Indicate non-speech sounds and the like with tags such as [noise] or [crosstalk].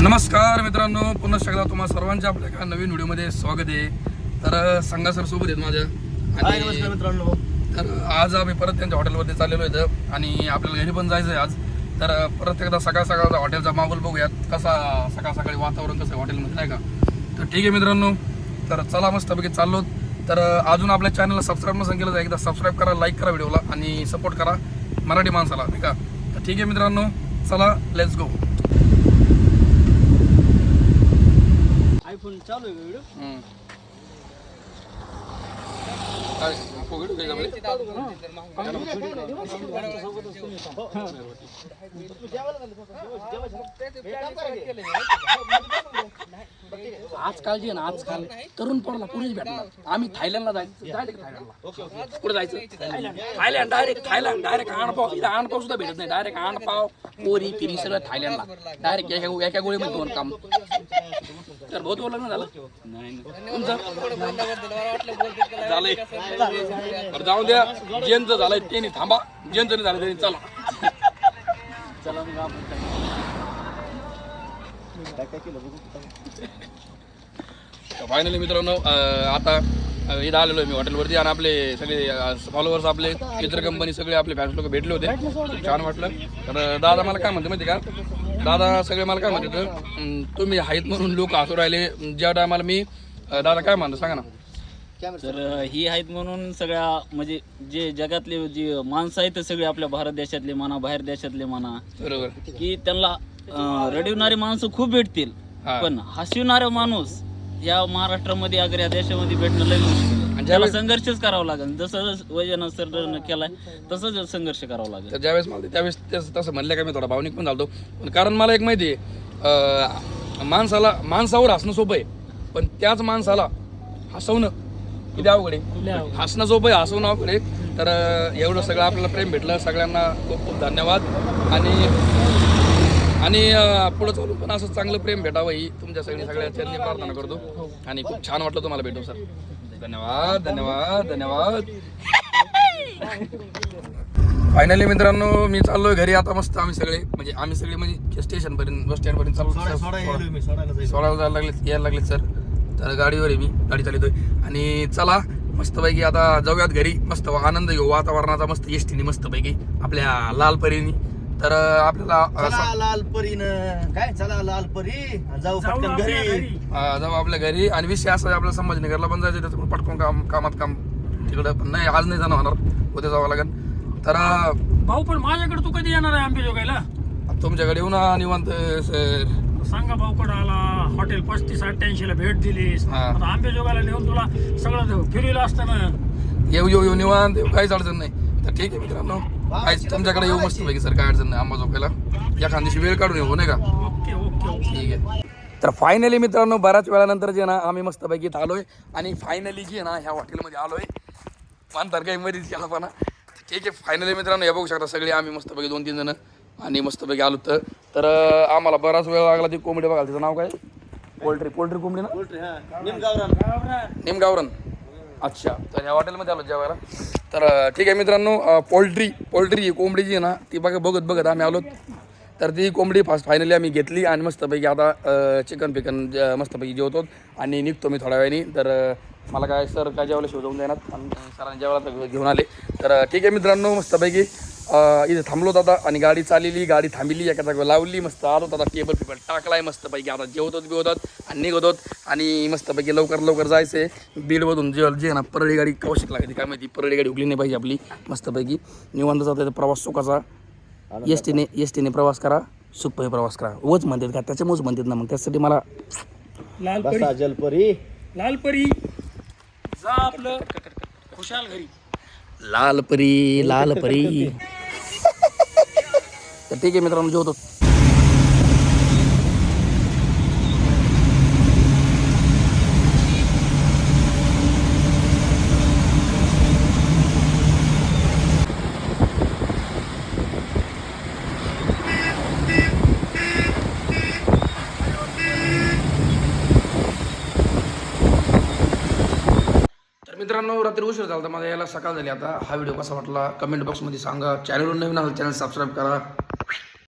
नमस्कार मित्रांनो पुन्हा एकदा तुम्हा सर्वांच्या आपल्या एका नवीन व्हिडिओमध्ये स्वागत आहे. तर संघा सर सोबत आहेत माझ्या. हाय नमस्कार आणि मित्रांनो. तर आज आम्ही परत त्यांच्या हॉटेलवरती चाललेलो इथं. आणि आपल्याला घरी पण जायचं आहे आज. तर परत एकदा सकाळ सकाळचा हॉटेलचा माहोल बघूयात. कसा सकाळ सकाळी वातावरण कसं आहे हॉटेलमध्ये नाही का? तर ठीक आहे मित्रांनो. तर चला मस्तपैकी चाललो. तर अजून आपल्या चॅनलला सबस्क्राईब नसेल केलं तर एकदा सबस्क्राईब करा लाईक करा व्हिडिओला आणि सपोर्ट करा मराठी माणसाला नाही का? तर ठीक आहे मित्रांनो. चला लेट्स गो चालू आहे व्हिडिओ हम्म. काय फुगडी काय जमली? जेवायला झालं जेवायला आजकाल जे ना आजकाल तरुण पोराला पुढेच भेटणार. आम्ही थायलंडला जायचं. डायरेक्ट थायलंडला. कुठे जायचं. थायलंड डायरेक्ट थायलंड डायरेक्ट आणपाव इथं आणपाव सुद्धा भेटत नाही. डायरेक्ट आणपाव पोरी पिरी सगळं थायलंडला. डायरेक्ट एका एका गोळीमध्ये दोन काम. तर बहुत लग्न झालं? तुमचं? झालंय. बरं जाऊ द्या. ज्यांचं झालंय त्यांनी थांबा. ज्यांचं नाही झालं त्यांनी चला. चला मग आपण काय काय केलं बघू? फायनली मित्रांनो आता इथं आलेलो आहे मी हॉटेलवरती आणि आपले सगळे फॉलोअर्स आपले इतर कंपनी सगळे आपले फॅन्स लोक भेटले होते. छान वाटलं. तर दादा मला काय म्हणते माहिती का? दादा सगळे मला काय म्हणते तर, तुम्ही आहेत म्हणून लोक हसू राहिले. ज्या टायमाला मी दादा काय म्हणतो सांगा ना. तर ही आहेत म्हणून सगळ्या म्हणजे जे जगातले जे माणसं आहेत सगळे आपल्या भारत देशातले म्हणा बाहेर देशातले म्हणा बरोबर. की त्यांना रडविणारी माणसं खूप भेटतील. पण हसविणारा माणूस या महाराष्ट्रामध्ये अगर या देशामध्ये भेटणं लय मुश्किल आहे. त्याला ज्यावेळेस- संघर्षच करावा लागेल. जसं वजन सर केलाय तसंच संघर्ष करावा लागेल. तर ज्यावेळेस मला ते- त्यावेळेस तेच तसं म्हणलं का मी थोडा भावनिक पण झालतो. पण कारण मला एक माहिती आहे अं, माणसाला माणसावर हसणं सोपं आहे. पण त्याच माणसाला हसवणं किती अवघड आहे? हसणं सोपं आहे हसवणं अवघड आहे. तर अं, एवढं सगळं आपल्याला प्रेम भेटलं. सगळ्यांना खूप खूप धन्यवाद. आणि आणि पुढं चालून पण असं चांगलं प्रेम भेटावं ही तुमच्या सगळी सगळ्या चरणी प्रार्थना करतो. आणि खूप छान वाटलं तुम्हाला भेटू सर. धन्यवाद धन्यवाद धन्यवाद. फायनली मित्रांनो मी चाललोय घरी. आता मस्त आम्ही सगळे म्हणजे आम्ही सगळे म्हणजे स्टेशन पर्यंत बस स्टँड पर्यंत मी सोडायला जायला लागले यायला लागले सर. तर गाडीवर आहे मी गाडी चालवतोय. आणि चला मस्तपैकी आता जाऊयात घरी. मस्त आनंद घेऊ वातावरणाचा मस्त एसटीने मस्तपैकी आपल्या लालपरीने. तर आपल्याला चला लाल परीनं काय? चला लाल परी जाऊ पटकन घरी. अं, जाऊ आपल्या घरी. आणि विषय असा आहे, आपल्याला संभाजीनगरला पण जायचं त्याच्यामुळे पटकन काम कामात काम तिकडं. पण नाही आज नाही जाणं होणार उद्या जावं लागेल. तर अं, भाऊ पण माझ्याकडे तू कधी येणार आहे आंबे जोगायला? तुमच्याकडे येऊ ना निवांत सर. सांगा भाऊकडे आला? हॉटेल पस्तीस अठ्ठ्याऐंशी ला भेट दिलीस. हा. आता आंबे जोगायला नेऊन तुला सगळं फिरवलं असताना येऊ येऊ येऊ निवांत. येऊ काहीच अडचण नाही. तर ठीक आहे मित्रांनो. काहीच तुमच्याकडे येऊ मस्त पैकी सर काय अडचण नाही झोपायला. एखाद दिवशी वेळ काढून येऊ नाही का? ठीक आहे. तर फायनली मित्रांनो बऱ्याच वेळानंतर जे ना आम्ही मस्तपैकी इथं आलोय. आणि फायनली जे ना ह्या हॉटेलमध्ये आलोय. मानतात काही मध्येच केला पण ठीक आहे फायनली मित्रांनो हे बघू शकता सगळे आम्ही मस्तपैकी दोन तीन जण आणि मस्तपैकी आलो तर. तर आम्हाला बराच वेळ लागला ती कोंबडी बघायला. तिचं नाव काय? पोल्ट्री पोल्ट्री कोंबडी ना? पोल्ट्री हा. निमगावरान. निमगावरन. अच्छा. तर ह्या हॉटेलमध्ये आलो जेवायला. तर ठीक आहे मित्रांनो पोल्ट्री पोल्ट्री ही कोंबडी जी आहे ना ती बघा बघत बघत आम्ही आलो तर ती कोंबडी फास्ट फायनली आम्ही घेतली आणि मस्तपैकी आता चिकन पिकन मस्तपैकी जेवतो आणि निघतो मी थोड्या वेळाने. तर मला काय सर काय जेवायला शिवून देणार? आणि सरांनी जेवायला तर घेऊन आले. तर ठीक आहे मित्रांनो मस्तपैकी इथे थांबलो आता आणि गाडी चाललेली गाडी थांबली एका जागेवर लावली मस्त आलो आता टेबल पेपर टाकलाय मस्तपैकी आता जेवतात बिवतात आणि निघतात आणि मस्तपैकी लवकर लवकर जायचंय. बीडमधून जे जे आहे ना परळी गाडी कवशिक लागते. काय माहिती परळी गाडी उगली नाही पाहिजे आपली. मस्तपैकी निवांत जाता प्रवास सुखाचा. एस टीने एस टीने प्रवास करा सुखपणे प्रवास करा. वच म्हणतात का? त्याच्यामुळेच म्हणतात ना मग. त्यासाठी मला लालपरी. बसा जलपरी. लालपरी. जा आपलं. खुशाल घरी. लाल परी लाल परी [laughs] तर ठीक आहे मित्रांनो जेवतो. मित्रांनो रात्री उशीर झाला माझा याला सकाळ झाली. आता हा व्हिडिओ कसा वाटला? कमेंट बॉक्समध्ये सांगा. चॅनलवर नवीन असेल चॅनल सबस्क्राईब करा.